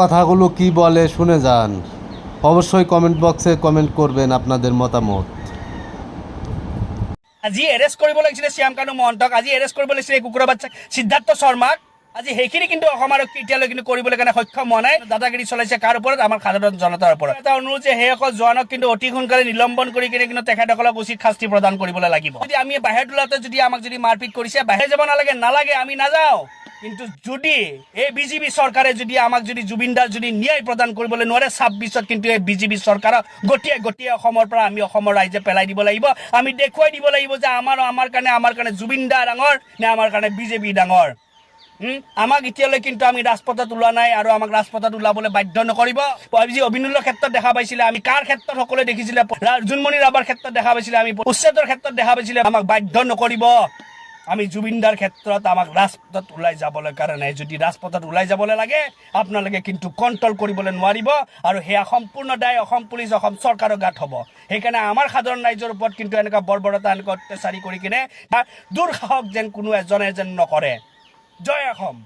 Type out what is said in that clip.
কথাগুলো কি বলে শুনে যান। অবশ্যই কমেন্ট বক্সে কমেন্ট করবেন আপনাদের মতামত। আজি এৰেষ্ট কৰিব লাগিছিলে শ্যাম কানু মহন্তক, আজি এৰেষ্ট কৰিব লাগিছিলে কুকুৰা বাচ্চা সিদ্ধাৰ্থ শৰ্মাক। আজি সেইখিনি কিন্তু অসম আৰক্ষী এতিয়ালৈ কিন্তু কৰিবলৈ কাৰণে সক্ষম হোৱা নাই। দাদাগিৰি চলাইছে কাৰ ওপৰত? আমাৰ সাধাৰণ জনতাৰ ওপৰত। এটা অনুৰোধ যে সেইসকল জোৱানক কিন্তু অতি সোনকালে নিলম্বন কৰি কিনে কিন্তু তেখেতসকলক উচিত শাস্তি প্ৰদান কৰিবলৈ লাগিব। যদি আমি বাহিৰত ওলাওঁতে যদি আমাক যদি মাৰপিট কৰিছে, বাহিৰ যাব নালাগে নালাগে, আমি নাযাওঁ। কিন্তু যদি এই বিজেপি চৰকাৰে যদি আমাক যদি জুবিনদাৰ যদি ন্যায় প্ৰদান কৰিবলৈ নোৱাৰে ছাব্বিছত কিন্তু এই বিজেপি চৰকাৰক গতিয়ে গতিয়ে অসমৰ পৰা আমি অসমৰ ৰাইজে পেলাই দিব লাগিব। আমি দেখুৱাই দিব লাগিব যে আমাৰ আমাৰ কাৰণে আমাৰ কাৰণে জুবিনদা ডাঙৰ নে আমাৰ কাৰণে বিজেপি ডাঙৰ। আমাক এতিয়ালৈ কিন্তু আমি ৰাজপথত ওলোৱা নাই আৰু আমাক ৰাজপথত ওলাবলৈ বাধ্য নকৰিব। যি অভিনন্দৰ ক্ষেত্ৰত দেখা পাইছিলে আমি, কাৰ ক্ষেত্ৰত সকলোৱে দেখিছিলে? জোনমণি ৰাভাৰ ক্ষেত্ৰত দেখা পাইছিলে আমি, উচ্ছেদৰ ক্ষেত্ৰত দেখা পাইছিলে, আমাক বাধ্য নকৰিব। আমি জুবিনদাৰ ক্ষেত্ৰত আমাক ৰাজপথত ওলাই যাবলৈ কাৰণে, যদি ৰাজপথত ওলাই যাবলৈ লাগে, আপোনালোকে কিন্তু কণ্ট্ৰল কৰিবলৈ নোৱাৰিব আৰু সেয়া সম্পূৰ্ণ দায় অসম পুলিচ, অসম চৰকাৰৰ গাত হ'ব। সেইকাৰণে আমাৰ সাধাৰণ ৰাইজৰ ওপৰত কিন্তু এনেকুৱা বৰ্বৰতা, এনেকুৱা অত্যাচাৰী কৰি কিনে বা দুঃসাহস যেন কোনো এজনে যেন নকৰে। জয় অসম!